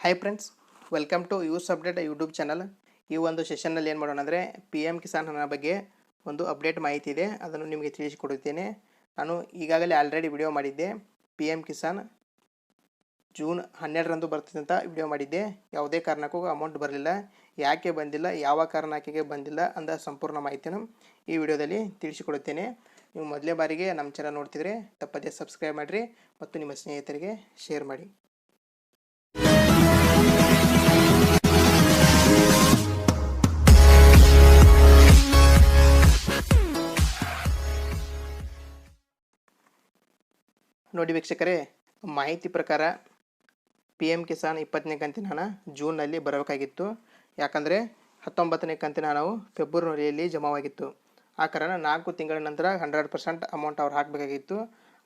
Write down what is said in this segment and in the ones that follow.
Hi friends welcome to use update YouTube channel ಈ ಒಂದು ಸೆಷನ್ನಲ್ಲಿ ಏನು ಮಾಡೋಣ ಅಂದರೆ ಪಿ ಎಂ ಕಿಸಾನ್ ಹಣ ಬಗ್ಗೆ ಒಂದು ಅಪ್ಡೇಟ್ ಮಾಹಿತಿ ಇದೆ, ಅದನ್ನು ನಿಮಗೆ ತಿಳಿಸಿಕೊಡುತ್ತೇನೆ. ನಾನು ಈಗಾಗಲೇ ಆಲ್ರೆಡಿ ವಿಡಿಯೋ ಮಾಡಿದ್ದೆ. ಪಿ ಎಂ ಕಿಸಾನ್ ಜೂನ್ ಹನ್ನೆರಡರಂದು ಬರ್ತದೆ ಅಂತ ವಿಡಿಯೋ ಮಾಡಿದ್ದೆ. ಯಾವುದೇ ಕಾರಣಕ್ಕೂ ಅಮೌಂಟ್ ಬರಲಿಲ್ಲ. ಯಾಕೆ ಬಂದಿಲ್ಲ, ಯಾವ ಕಾರಣಕ್ಕೆ ಬಂದಿಲ್ಲ ಅಂದ ಸಂಪೂರ್ಣ ಮಾಹಿತಿಯನ್ನು ಈ ವಿಡಿಯೋದಲ್ಲಿ ತಿಳಿಸಿಕೊಡುತ್ತೇನೆ. ನೀವು ಮೊದಲೇ ಬಾರಿಗೆ ನಮ್ಮ ಚಾನಲ್ ನೋಡ್ತಿದ್ರೆ ತಪ್ಪದೇ ಸಬ್ಸ್ಕ್ರೈಬ್ ಮಾಡಿರಿ ಮತ್ತು ನಿಮ್ಮ ಸ್ನೇಹಿತರಿಗೆ ಶೇರ್ ಮಾಡಿ. ನೋಡಿ ವೀಕ್ಷಕರೇ, ಮಾಹಿತಿ ಪ್ರಕಾರ ಪಿ ಎಂ ಕಿಸಾನ್ ಇಪ್ಪತ್ತನೇ ಕಂತಿನ ಹಣ ಜೂನ್ನಲ್ಲಿ ಬರಬೇಕಾಗಿತ್ತು. ಯಾಕಂದರೆ ಹತ್ತೊಂಬತ್ತನೇ ಕಂತಿನ ಹಣವು ಫೆಬ್ರವರಿಯಲ್ಲಿ ಜಮಾವಾಗಿತ್ತು. ಆ ಕಾರಣ ನಾಲ್ಕು ತಿಂಗಳ ನಂತರ ಹಂಡ್ರೆಡ್ ಪರ್ಸೆಂಟ್ ಅಮೌಂಟ್ ಅವ್ರು ಹಾಕಬೇಕಾಗಿತ್ತು.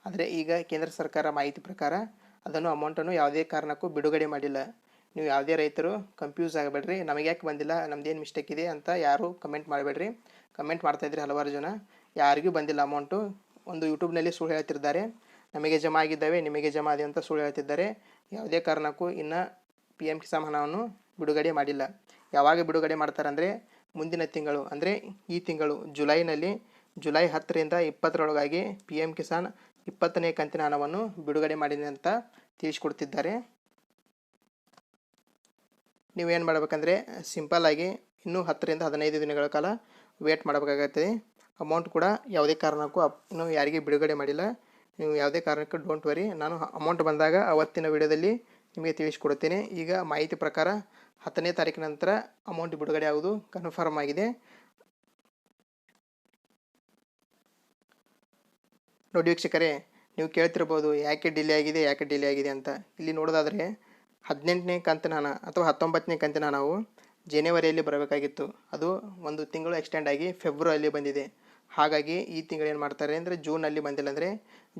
ಆದರೆ ಈಗ ಕೇಂದ್ರ ಸರ್ಕಾರ ಮಾಹಿತಿ ಪ್ರಕಾರ ಅದನ್ನು ಅಮೌಂಟನ್ನು ಯಾವುದೇ ಕಾರಣಕ್ಕೂ ಬಿಡುಗಡೆ ಮಾಡಿಲ್ಲ. ನೀವು ಯಾವುದೇ ರೈತರು ಕನ್ಫ್ಯೂಸ್ ಆಗಬೇಡ್ರಿ. ನಮಗೆ ಯಾಕೆ ಬಂದಿಲ್ಲ? ನಮ್ದೇನು ಮಿಸ್ಟೇಕ್ ಇದೆ ಅಂತ ಯಾರು ಕಮೆಂಟ್ ಮಾಡಬೇಡ್ರಿ. ಕಮೆಂಟ್ ಮಾಡ್ತಾಯಿದ್ರಿ ಹಲವಾರು ಜನ. ಯಾರಿಗೂ ಬಂದಿಲ್ಲ ಅಮೌಂಟು ಒಂದು ಯೂಟ್ಯೂಬ್ನಲ್ಲಿ ಸುಳ್ಳು ಹೇಳ್ತಿದ್ದಾರೆ ನಮಗೆ ಜಮಾ ಆಗಿದ್ದಾವೆ, ನಿಮಗೆ ಜಮಾ ಇದೆ ಅಂತ ಸುಳ್ಳು ಹೇಳ್ತಿದ್ದಾರೆ. ಯಾವುದೇ ಕಾರಣಕ್ಕೂ ಇನ್ನು ಪಿ ಎಂ ಕಿಸಾನ್ ಹಣವನ್ನು ಬಿಡುಗಡೆ ಮಾಡಿಲ್ಲ. ಯಾವಾಗ ಬಿಡುಗಡೆ ಮಾಡ್ತಾರೆ ಅಂದರೆ ಮುಂದಿನ ತಿಂಗಳು, ಅಂದರೆ ಈ ತಿಂಗಳು ಜುಲೈನಲ್ಲಿ, ಜುಲೈ ಹತ್ತರಿಂದ ಇಪ್ಪತ್ತರೊಳಗಾಗಿ ಪಿ ಎಂ ಕಿಸಾನ್ ಇಪ್ಪತ್ತನೇ ಕಂತಿನ ಹಣವನ್ನು ಬಿಡುಗಡೆ ಮಾಡಿದೆ ಅಂತ ತಿಳಿಸ್ಕೊಡ್ತಿದ್ದಾರೆ. ನೀವೇನು ಮಾಡಬೇಕಂದ್ರೆ ಸಿಂಪಲ್ಲಾಗಿ ಇನ್ನೂ ಹತ್ತರಿಂದ ಹದಿನೈದು ದಿನಗಳ ಕಾಲ ವೇಟ್ ಮಾಡಬೇಕಾಗತ್ತೆ. ಅಮೌಂಟ್ ಕೂಡ ಯಾವುದೇ ಕಾರಣಕ್ಕೂ ಅಪ್ ಇನ್ನೂ ಯಾರಿಗೆ ಬಿಡುಗಡೆ ಮಾಡಿಲ್ಲ. ನೀವು ಯಾವುದೇ ಕಾರಣಕ್ಕೂ ಡೋಂಟ್ ವರಿ ನಾನು ಅಮೌಂಟ್ ಬಂದಾಗ ಅವತ್ತಿನ ವಿಡಿಯೋದಲ್ಲಿ ನಿಮಗೆ ತಿಳಿಸ್ಕೊಡುತ್ತೇನೆ ಈಗ ಮಾಹಿತಿ ಪ್ರಕಾರ ಹತ್ತನೇ ತಾರೀಕಿನ ನಂತರ ಅಮೌಂಟ್ ಬಿಡುಗಡೆ ಆಗುವುದು ಕನ್ಫರ್ಮ್ ಆಗಿದೆ. ನೋಡಿ ವೀಕ್ಷಕರೇ, ನೀವು ಕೇಳ್ತಿರ್ಬೋದು ಯಾಕೆ ಡಿಲೇ ಆಗಿದೆ, ಯಾಕೆ ಡಿಲೇ ಆಗಿದೆ ಅಂತ. ಇಲ್ಲಿ ನೋಡೋದಾದರೆ ಹದಿನೆಂಟನೇ ಕಂತಿನ ಹಣ ಅಥವಾ ಹತ್ತೊಂಬತ್ತನೇ ಕಂತಿನ ಹಣವು ಜನವರಿಯಲ್ಲಿ ಬರಬೇಕಾಗಿತ್ತು. ಅದು ಒಂದು ತಿಂಗಳು ಎಕ್ಸ್ಟೆಂಡ್ ಆಗಿ ಫೆಬ್ರವರಿಯಲ್ಲಿ ಬಂದಿದೆ. ಹಾಗಾಗಿ ಈ ತಿಂಗಳು ಏನು ಮಾಡ್ತಾರೆ ಅಂದರೆ ಜೂನಲ್ಲಿ ಬಂದಿಲ್ಲ ಅಂದರೆ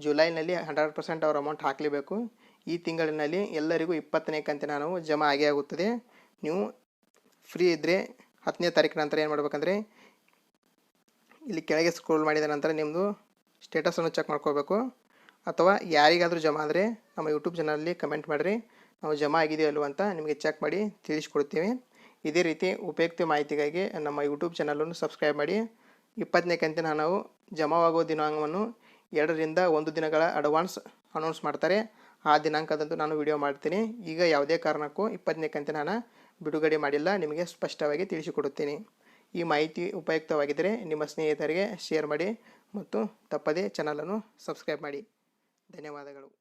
ಜುಲೈನಲ್ಲಿ ಹಂಡ್ರೆಡ್ ಪರ್ಸೆಂಟ್ ಅವ್ರ ಅಮೌಂಟ್ ಹಾಕಲೇಬೇಕು. ಈ ತಿಂಗಳಿನಲ್ಲಿ ಎಲ್ಲರಿಗೂ ಇಪ್ಪತ್ತನೇ ಕಂತಿನ ನಾವು ಜಮಾ ಆಗೇ ಆಗುತ್ತದೆ. ನೀವು ಫ್ರೀ ಇದ್ದರೆ ಹತ್ತನೇ ತಾರೀಕಿನ ನಂತರ ಏನು ಮಾಡಬೇಕಂದ್ರೆ ಇಲ್ಲಿ ಕೆಳಗೆ ಸ್ಕ್ರೋಲ್ ಮಾಡಿದ ನಂತರ ನಿಮ್ಮದು ಸ್ಟೇಟಸನ್ನು ಚೆಕ್ ಮಾಡ್ಕೋಬೇಕು. ಅಥವಾ ಯಾರಿಗಾದರೂ ಜಮಾ ಆದರೆ ನಮ್ಮ ಯೂಟ್ಯೂಬ್ ಚಾನಲಲ್ಲಿ ಕಮೆಂಟ್ ಮಾಡಿರಿ. ನಾವು ಜಮಾ ಆಗಿದೆಯೋ ಅಲ್ವೋ ಅಂತ ನಿಮಗೆ ಚೆಕ್ ಮಾಡಿ ತಿಳಿಸ್ಕೊಡ್ತೀವಿ. ಇದೇ ರೀತಿ ಉಪಯುಕ್ತ ಮಾಹಿತಿಗಾಗಿ ನಮ್ಮ ಯೂಟ್ಯೂಬ್ ಚಾನಲನ್ನು ಸಬ್ಸ್ಕ್ರೈಬ್ ಮಾಡಿ. ಇಪ್ಪತ್ತನೇ ಕಂತಿನ ಹಣವು ಜಮಾವಾಗುವ ದಿನಾಂಕವನ್ನು ಎರಡರಿಂದ ಒಂದು ದಿನಗಳ ಅಡ್ವಾನ್ಸ್ ಅನೌನ್ಸ್ ಮಾಡ್ತಾರೆ. ಆ ದಿನಾಂಕದಂದು ನಾನು ವಿಡಿಯೋ ಮಾಡ್ತೀನಿ. ಈಗ ಯಾವುದೇ ಕಾರಣಕ್ಕೂ ಇಪ್ಪತ್ತನೇ ಕಂತಿನ ಹಣ ಬಿಡುಗಡೆ ಮಾಡಿಲ್ಲ. ನಿಮಗೆ ಸ್ಪಷ್ಟವಾಗಿ ತಿಳಿಸಿಕೊಡುತ್ತೇನೆ. ಈ ಮಾಹಿತಿ ಉಪಯುಕ್ತವಾಗಿದ್ದರೆ ನಿಮ್ಮ ಸ್ನೇಹಿತರಿಗೆ ಶೇರ್ ಮಾಡಿ ಮತ್ತು ತಪ್ಪದೇ ಚಾನಲನ್ನು ಸಬ್ಸ್ಕ್ರೈಬ್ ಮಾಡಿ. ಧನ್ಯವಾದಗಳು.